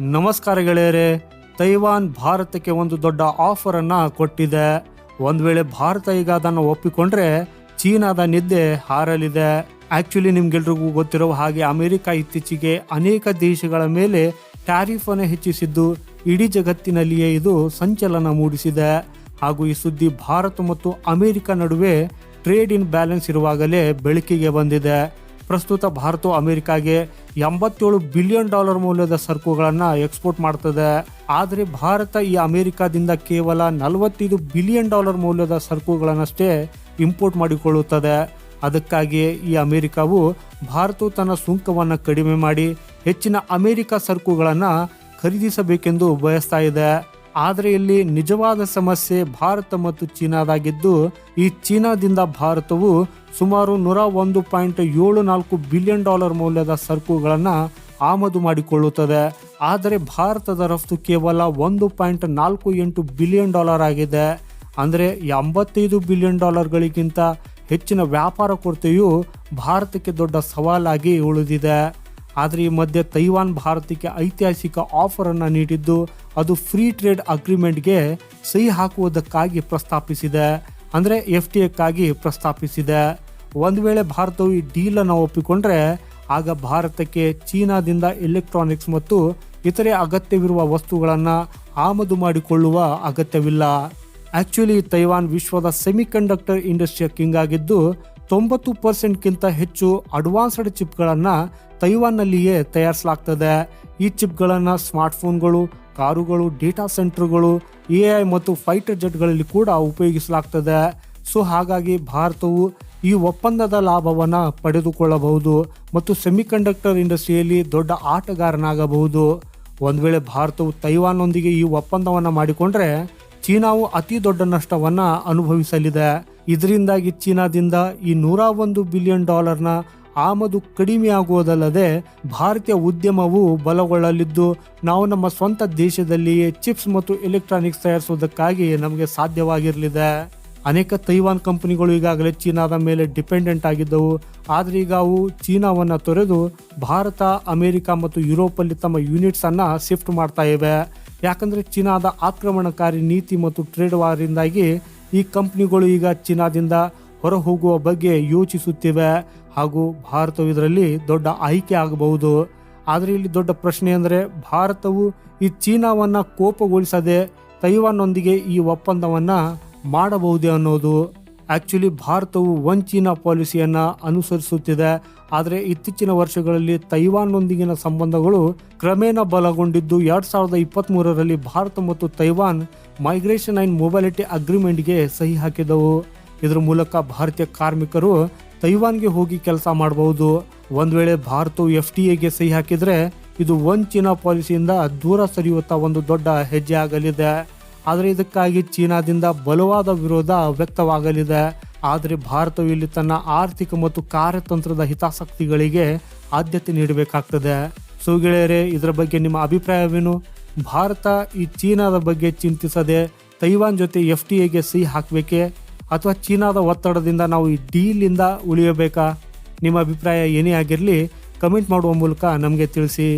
ನಮಸ್ಕಾರ ಗೆಳೆಯರೆ, ತೈವಾನ್ ಭಾರತಕ್ಕೆ ಒಂದು ದೊಡ್ಡ ಆಫರ್ ಅನ್ನ ಕೊಟ್ಟಿದೆ. ಒಂದ್ ವೇಳೆ ಭಾರತ ಈಗ ಅದನ್ನು ಒಪ್ಪಿಕೊಂಡ್ರೆ ಚೀನಾದ ನಿದ್ದೆ ಹಾರಲಿದೆ. ಆಕ್ಚುಲಿ ನಿಮ್ಗೆಲ್ರಿಗೂ ಗೊತ್ತಿರೋ ಹಾಗೆ ಅಮೆರಿಕ ಇತ್ತೀಚೆಗೆ ಅನೇಕ ದೇಶಗಳ ಮೇಲೆ ಟ್ಯಾರಿಫ್ ಅನ್ನು ಹೆಚ್ಚಿಸಿದ್ದು, ಇಡೀ ಜಗತ್ತಿನಲ್ಲಿಯೇ ಇದು ಸಂಚಲನ ಮೂಡಿಸಿದೆ. ಹಾಗೂ ಈ ಸುದ್ದಿ ಭಾರತ ಮತ್ತು ಅಮೆರಿಕ ನಡುವೆ ಟ್ರೇಡ್ ಇನ್ ಬ್ಯಾಲೆನ್ಸ್ ಇರುವಾಗಲೇ ಬೆಳಕಿಗೆ ಬಂದಿದೆ. ಪ್ರಸ್ತುತ ಭಾರತವು ಅಮೆರಿಕಾಗೆ ಎಂಬತ್ತೇಳು ಬಿಲಿಯನ್ ಡಾಲರ್ ಮೌಲ್ಯದ ಸರಕುಗಳನ್ನು ಎಕ್ಸ್ಪೋರ್ಟ್ ಮಾಡ್ತದೆ. ಆದರೆ ಭಾರತ ಈ ಅಮೆರಿಕಾದಿಂದ ಕೇವಲ ನಲವತ್ತೈದು ಬಿಲಿಯನ್ ಡಾಲರ್ ಮೌಲ್ಯದ ಸರಕುಗಳನ್ನಷ್ಟೇ ಇಂಪೋರ್ಟ್ ಮಾಡಿಕೊಳ್ಳುತ್ತದೆ. ಅದಕ್ಕಾಗಿ ಈ ಅಮೆರಿಕಾವು ಭಾರತವು ತನ್ನ ಸುಂಕವನ್ನು ಕಡಿಮೆ ಮಾಡಿ ಹೆಚ್ಚಿನ ಅಮೆರಿಕ ಸರಕುಗಳನ್ನು ಖರೀದಿಸಬೇಕೆಂದು ಬಯಸ್ತಾ ಇದೆ. ಆದರೆ ಇಲ್ಲಿ ನಿಜವಾದ ಸಮಸ್ಯೆ ಭಾರತ ಮತ್ತು ಚೀನಾದಾಗಿದ್ದು, ಈ ಚೀನಾದಿಂದ ಭಾರತವು ಸುಮಾರು ನೂರ ಒಂದು ಪಾಯಿಂಟ್ ಏಳು ನಾಲ್ಕು ಬಿಲಿಯನ್ ಡಾಲರ್ ಮೌಲ್ಯದ ಸರಕುಗಳನ್ನು ಆಮದು ಮಾಡಿಕೊಳ್ಳುತ್ತದೆ. ಆದರೆ ಭಾರತದ ರಫ್ತು ಕೇವಲ ಒಂದು ಪಾಯಿಂಟ್ ನಾಲ್ಕು ಎಂಟು ಬಿಲಿಯನ್ ಡಾಲರ್ ಆಗಿದೆ. ಅಂದರೆ ಎಂಬತ್ತೈದು ಬಿಲಿಯನ್ ಡಾಲರ್ಗಳಿಗಿಂತ ಹೆಚ್ಚಿನ ವ್ಯಾಪಾರ ಕೊರತೆಯು ಭಾರತಕ್ಕೆ ದೊಡ್ಡ ಸವಾಲಾಗಿ ಉಳಿದಿದೆ. ಆದರೆ ಈ ಮಧ್ಯೆ ತೈವಾನ್ ಭಾರತಕ್ಕೆ ಐತಿಹಾಸಿಕ ಆಫರ್ ಅನ್ನು ನೀಡಿದ್ದು ಅದು ಫ್ರೀ ಟ್ರೇಡ್ ಅಗ್ರಿಮೆಂಟ್ಗೆ ಸಹಿ ಹಾಕುವುದಕ್ಕಾಗಿ ಪ್ರಸ್ತಾಪಿಸಿದೆ, ಅಂದರೆ ಎಫ್ ಟಿ ಎಕ್ಕಾಗಿ ಪ್ರಸ್ತಾಪಿಸಿದೆ. ಒಂದು ವೇಳೆ ಭಾರತವು ಈ ಡೀಲನ್ನು ಒಪ್ಪಿಕೊಂಡ್ರೆ, ಆಗ ಭಾರತಕ್ಕೆ ಚೀನಾದಿಂದ ಎಲೆಕ್ಟ್ರಾನಿಕ್ಸ್ ಮತ್ತು ಇತರೆ ಅಗತ್ಯವಿರುವ ವಸ್ತುಗಳನ್ನು ಆಮದು ಮಾಡಿಕೊಳ್ಳುವ ಅಗತ್ಯವಿಲ್ಲ. ಆಕ್ಚುಲಿ ತೈವಾನ್ ವಿಶ್ವದ ಸೆಮಿಕಂಡಕ್ಟರ್ ಇಂಡಸ್ಟ್ರಿಯ ಕಿಂಗ್ ಆಗಿದ್ದು ತೊಂಬತ್ತು ಪರ್ಸೆಂಟ್ಗಿಂತ ಹೆಚ್ಚು ಅಡ್ವಾನ್ಸ್ಡ್ ಚಿಪ್ಗಳನ್ನು ತೈವಾನ್ನಲ್ಲಿಯೇ ತಯಾರಿಸಲಾಗ್ತದೆ. ಈ ಚಿಪ್ಗಳನ್ನು ಸ್ಮಾರ್ಟ್ಫೋನ್ಗಳು, ಕಾರುಗಳು, ಡೇಟಾ ಸೆಂಟರ್ಗಳು, ಎ ಐ ಮತ್ತು ಫೈಟರ್ ಜೆಟ್ಗಳಲ್ಲಿ ಕೂಡ ಉಪಯೋಗಿಸಲಾಗ್ತದೆ. ಸೊ ಹಾಗಾಗಿ ಭಾರತವು ಈ ಒಪ್ಪಂದದ ಲಾಭವನ್ನು ಪಡೆದುಕೊಳ್ಳಬಹುದು ಮತ್ತು ಸೆಮಿಕಂಡಕ್ಟರ್ ಇಂಡಸ್ಟ್ರಿಯಲ್ಲಿ ದೊಡ್ಡ ಆಟಗಾರನಾಗಬಹುದು. ಒಂದು ವೇಳೆ ಭಾರತವು ತೈವಾನ್ನೊಂದಿಗೆ ಈ ಒಪ್ಪಂದವನ್ನು ಮಾಡಿಕೊಂಡ್ರೆ ಚೀನಾವು ಅತಿ ದೊಡ್ಡ ನಷ್ಟವನ್ನು ಅನುಭವಿಸಲಿದೆ. ಇದರಿಂದಾಗಿ ಚೀನಾದಿಂದ ಈ ನೂರ ಒಂದು ಬಿಲಿಯನ್ ಡಾಲರ್ನ ಆಮದು ಕಡಿಮೆಯಾಗುವುದಲ್ಲದೆ ಭಾರತೀಯ ಉದ್ಯಮವು ಬಲಗೊಳ್ಳಲಿದ್ದು, ನಾವು ನಮ್ಮ ಸ್ವಂತ ದೇಶದಲ್ಲಿಯೇ ಚಿಪ್ಸ್ ಮತ್ತು ಎಲೆಕ್ಟ್ರಾನಿಕ್ಸ್ ತಯಾರಿಸುವುದಕ್ಕಾಗಿ ನಮಗೆ ಸಾಧ್ಯವಾಗಿರಲಿದೆ. ಅನೇಕ ತೈವಾನ್ ಕಂಪನಿಗಳು ಈಗಾಗಲೇ ಚೀನಾದ ಮೇಲೆ ಡಿಪೆಂಡೆಂಟ್ ಆಗಿದ್ದವು. ಆದರೆ ಈಗ ಅವು ಚೀನಾವನ್ನು ತೊರೆದು ಭಾರತ, ಅಮೆರಿಕ ಮತ್ತು ಯುರೋಪಲ್ಲಿ ತಮ್ಮ ಯೂನಿಟ್ಸ್ ಅನ್ನ ಶಿಫ್ಟ್ ಮಾಡ್ತಾ ಇವೆ. ಯಾಕಂದ್ರೆ ಚೀನಾದ ಆಕ್ರಮಣಕಾರಿ ನೀತಿ ಮತ್ತು ಟ್ರೇಡ್ ವಾರಿಂದಾಗಿ ಈ ಕಂಪ್ನಿಗಳು ಈಗ ಚೀನಾದಿಂದ ಹೊರ ಹೋಗುವ ಬಗ್ಗೆ ಯೋಚಿಸುತ್ತಿವೆ ಹಾಗೂ ಭಾರತವು ಇದರಲ್ಲಿ ದೊಡ್ಡ ಆಯ್ಕೆ ಆಗಬಹುದು. ಆದರೆ ಇಲ್ಲಿ ದೊಡ್ಡ ಪ್ರಶ್ನೆ ಅಂದರೆ ಭಾರತವು ಈ ಚೀನಾವನ್ನು ಕೋಪಗೊಳಿಸದೆ ತೈವಾನ್ನೊಂದಿಗೆ ಈ ಒಪ್ಪಂದವನ್ನು ಮಾಡಬಹುದೇ ಅನ್ನೋದು. ಆಕ್ಚುಲಿ ಭಾರತವು ಒನ್ ಚೀನಾ ಪಾಲಿಸಿಯನ್ನು ಅನುಸರಿಸುತ್ತಿದೆ. ಆದರೆ ಇತ್ತೀಚಿನ ವರ್ಷಗಳಲ್ಲಿ ತೈವಾನ್ನೊಂದಿಗಿನ ಸಂಬಂಧಗಳು ಕ್ರಮೇಣ ಬಲಗೊಂಡಿದ್ದು ಎರಡ್ ಸಾವಿರದ ಇಪ್ಪತ್ತ್ ಮೂರರಲ್ಲಿ ಭಾರತ ಮತ್ತು ತೈವಾನ್ ಮೈಗ್ರೇಷನ್ ಅಂಡ್ ಮೊಬಿಲಿಟಿ ಅಗ್ರಿಮೆಂಟ್ಗೆ ಸಹಿ ಹಾಕಿದವು. ಇದರ ಮೂಲಕ ಭಾರತೀಯ ಕಾರ್ಮಿಕರು ತೈವಾನ್ಗೆ ಹೋಗಿ ಕೆಲಸ ಮಾಡಬಹುದು. ಒಂದು ವೇಳೆ ಭಾರತವು ಎಫ್ ಟಿ ಎಗೆ ಸಹಿ ಹಾಕಿದರೆ ಇದು ಒನ್ ಚೀನಾ ಪಾಲಿಸಿಯಿಂದ ದೂರ ಸರಿಯುತ್ತಾ ಒಂದು ದೊಡ್ಡ ಹೆಜ್ಜೆ ಆಗಲಿದೆ. ಆದರೆ ಇದಕ್ಕಾಗಿ ಚೀನಾದಿಂದ ಬಲವಾದ ವಿರೋಧ ವ್ಯಕ್ತವಾಗಲಿದೆ. ಆದರೆ ಭಾರತವು ಇಲ್ಲಿ ತನ್ನ ಆರ್ಥಿಕ ಮತ್ತು ಕಾರ್ಯತಂತ್ರದ ಹಿತಾಸಕ್ತಿಗಳಿಗೆ ಆದ್ಯತೆ ನೀಡಬೇಕಾಗ್ತದೆ. ಸೊ ಗೆಳೆಯರೇ, ಇದರ ಬಗ್ಗೆ ನಿಮ್ಮ ಅಭಿಪ್ರಾಯವೇನು? ಭಾರತ ಈ ಚೀನಾದ ಬಗ್ಗೆ ಚಿಂತಿಸದೆ ತೈವಾನ್ ಜೊತೆ ಎಫ್ ಟಿ ಎಗೆ ಸಹಿ ಹಾಕಬೇಕೆ? ಅಥವಾ ಚೀನಾದ ಒತ್ತಡದಿಂದ ನಾವು ಈ ಡೀಲಿಂದ ಉಳಿಯಬೇಕಾ? ನಿಮ್ಮ ಅಭಿಪ್ರಾಯ ಏನೇ ಆಗಿರಲಿ, ಕಮೆಂಟ್ ಮಾಡುವ ಮೂಲಕ ನಮಗೆ ತಿಳಿಸಿ.